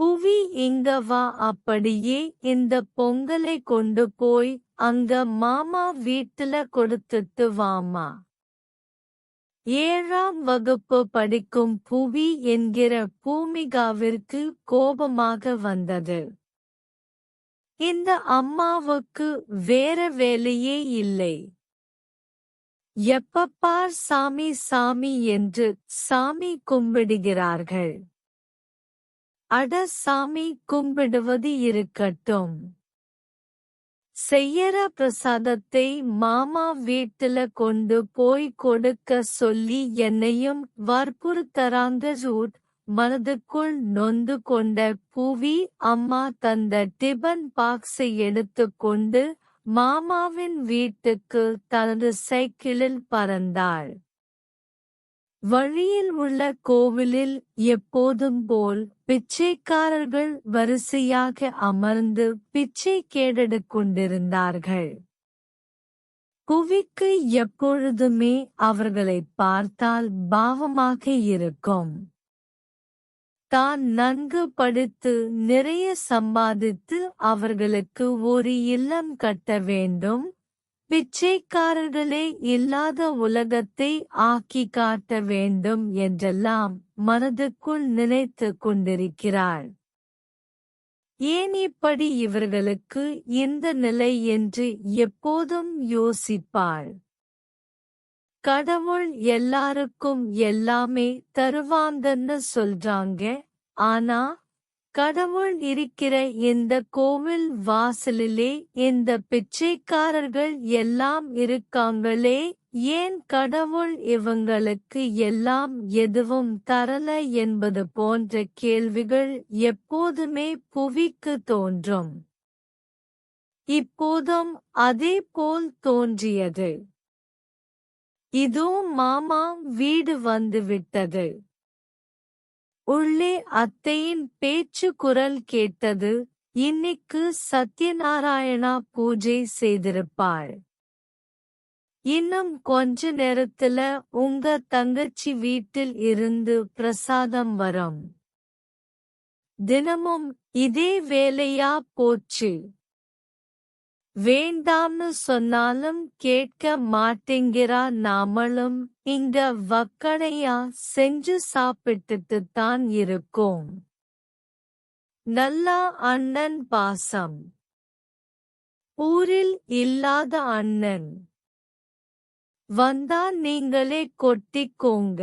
புவி இங்க வா அப்படியே இந்த பொங்கலை கொண்டு போய் அங்க மாமா வீட்டுல கொடுத்துட்டு வாமா. ஏழாம் வகுப்பு படிக்கும் புவி என்கிற பூமிகாவிற்கு கோபமாக வந்தது. இந்த அம்மாவுக்கு வேற வேலையே இல்லை. எப்பப்பார் சாமி சாமி என்று சாமி கும்பிடுகிறார்கள். அட சாமி கும்பிடுவது இருக்கட்டும். செய்யற பிரசாதத்தை மாமா வீட்டுல கொண்டு போய் கொடுக்க சொல்லி என்னையும் வற்புறுத்தராந்த ரூட் மனதுக்குள் நொந்து கொண்ட புவி அம்மா தந்த டிபன் பாக்ஸை எடுத்துக்கொண்டு மாமாவின் வீட்டுக்கு தனது சைக்கிளில் பறந்தாள். வழியில் உள்ள கோவிலில் எப்போதும் போல் பிச்சைக்காரர்கள் வரிசையாக அமர்ந்து பிச்சை கேடெடுக் கொண்டிருந்தார்கள். புவிக்கு எப்பொழுதுமே அவர்களை பார்த்தால் பாவமாக இருக்கும். தான் நன்கு படித்து நிறைய சம்பாதித்து அவர்களுக்கு ஒரு இல்லம் கட்ட வேண்டும். பிச்சைக்காரர்களே இல்லாத உலகத்தை ஆக்கி காட்ட வேண்டும் என்றெல்லாம் மனதுக்குள் நினைத்து கொண்டிருக்கிறாள். ஏன் இப்படி இவர்களுக்கு இந்த நிலை என்று எப்போதும் யோசிப்பாள்? கடவுள் எல்லாருக்கும் எல்லாமே தருவாங்கன்னு சொல்றாங்க. ஆனா கடவுள் இருக்கிற இந்த கோவில் வாசலிலே இந்த பிச்சைக்காரர்கள் எல்லாம் இருக்காங்களே ஏன் கடவுள் இவங்களுக்கு எல்லாம் எதுவும் தரல என்பது போன்ற கேள்விகள் எப்போதுமே புவிக்கு தோன்றும். இப்போதும் அதே போல் தோன்றியது. இதோ மாமா வீடு வந்துவிட்டது உள்ளே அத்தையின் பேச்சு குரல் கேட்டது இன்னைக்கு சத்யநாராயணா பூஜை செய்திருப்பாள். இன்னும் கொஞ்ச நேரத்துல உங்க தங்கச்சி வீட்டில் இருந்து பிரசாதம் வரும். தினமும் இதே வேலையா போச்சு. வேண்டாம்னு சொன்னாலும் கேட்க மாட்டேங்கிறா நாமளும். இங்க வக்கடையா செஞ்சு சாப்பிட்டுட்டு தான் இருக்கோம். நல்லா அண்ணன் பாசம். ஊரில் இல்லாத அண்ணன். வந்தா நீங்களே கொட்டிக்கோங்க.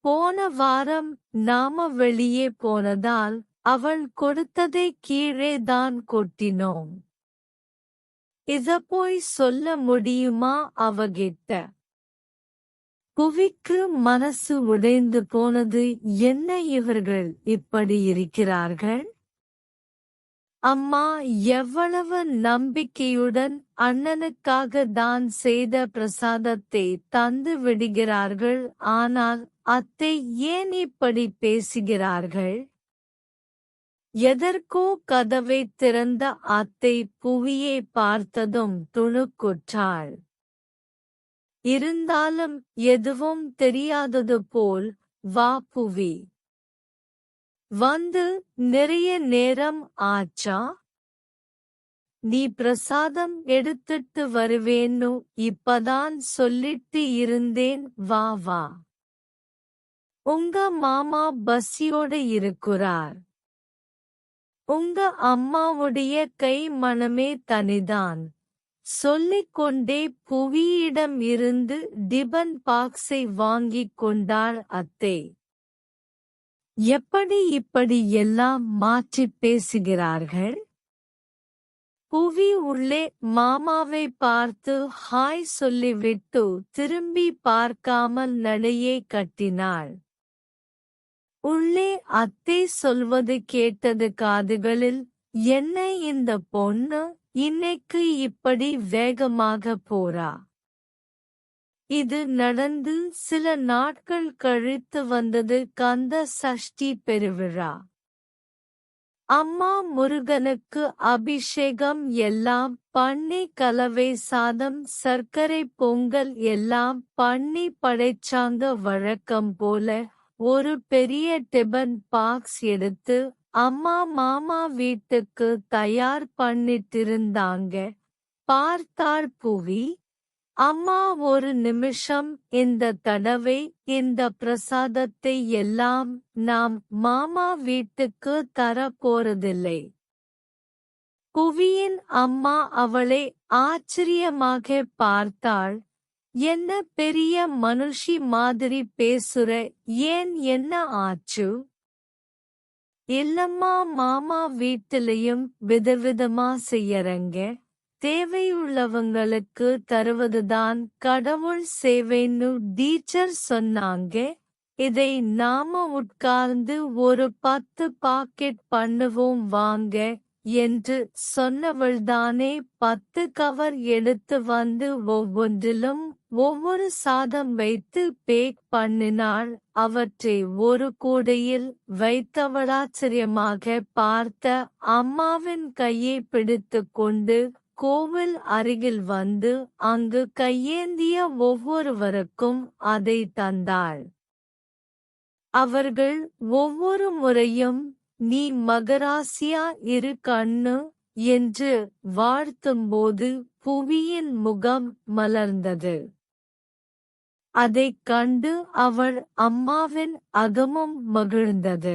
போன வாரம் நாம வெளியே போனதால் அவள் கொடுத்ததை கீழே தான் கொட்டினோம். இத போய் சொல்ல முடியுமா அவகிட்ட? புவிக்கு மனசு உடைந்து போனது என்ன இவர்கள் இப்படி இருக்கிறார்கள்? அம்மா எவ்வளவு நம்பிக்கையுடன் அண்ணனுக்காக தான் செய்த பிரசாதத்தை தந்து விடுகிறார்கள் ஆனால் அத்தை ஏன் இப்படி பேசுகிறார்கள்? எதற்கோ கதவை திறந்த அத்தை புவியை பார்த்ததும் துணுக்குற்றாள். இருந்தாலும் எதுவும் தெரியாதது போல் வா புவி. வந்து நிறைய நேரம் ஆச்சா? நீ பிரசாதம் எடுத்துட்டு வருவேன்னு இப்பதான் சொல்லிட்டு இருந்தேன் வா வா. உங்க மாமா பசியோட இருக்கிறார். உங்க அம்மாவுடைய கை மனமே தனிதான். சொல்லிக் கொண்டே புவியிடம் இருந்து டிபன் பாக்ஸை வாங்கிக் கொண்டாள் அத்தை. எப்படி இப்படி எல்லாம் மாற்றி பேசுகிறார்கள்? புவி உள்ளே மாமாவை பார்த்து ஹாய் சொல்லிவிட்டு திரும்பி பார்க்காமல் நடையை கட்டினாள். உள்ளே அத்தை சொல்வது கேட்டது காதுகளில் என்ன இந்த பொண்ணு? இன்னைக்கு இப்படி வேகமாக போறா? இது நடந்து சில நாட்கள் கழித்து வந்தது கந்த சஷ்டி பெருவிழா. அம்மா முருகனுக்கு அபிஷேகம் எல்லாம் பண்ணி கலவை சாதம் சர்க்கரை பொங்கல் எல்லாம் பண்ணி படைச்சாங்க வழக்கம் போல ஒரு பெரிய டிபன் பாக்ஸ் எடுத்து அம்மா மாமா வீட்டுக்கு தயார் பண்ணிட்டிருந்தாங்க. பார்த்தார் புவி அம்மா ஒரு நிமிஷம். இந்த தடவை இந்த பிரசாதத்தை எல்லாம் நாம் மாமா வீட்டுக்கு தர போறதில்லை புவியின் அம்மா அவளை ஆச்சரியமாக பார்த்தாள். என்ன பெரிய மனுஷி மாதிரி பேசுற? ஏன் என்ன ஆச்சு? இல்லம்மா மாமா வீட்டிலையும் விதவிதமா செய்யறங்க. தேவையுள்ளவங்களுக்கு தருவதுதான் கடவுள் சேவைன்னு டீச்சர் சொன்னாங்க. இதை நாம உட்கார்ந்து ஒரு பத்து பாக்கெட் பண்ணுவோம் வாங்க. என்று சொன்னவள்தானே. பத்து கவர் எடுத்து வந்து ஒவ்வொன்றிலும் ஒவ்வொரு சாதம் வைத்து பேக் பண்ணினாள். அவற்றை ஒரு கூடையில் வைத்தவளாச்சரியமாக பார்த்த அம்மாவின் கையை பிடித்து கொண்டு கோவில் அருகில் வந்து அங்கு கையேந்திய ஒவ்வொருவருக்கும் அதை தந்தாள். அவர்கள் ஒவ்வொரு முறையும் நீ மகராசியா இரு கண்ணு என்று வாழ்த்தும்போது புவியின் முகம் மலர்ந்தது. அதைக் கண்டு அவள் அம்மாவின் அகமும் மகிழ்ந்தது.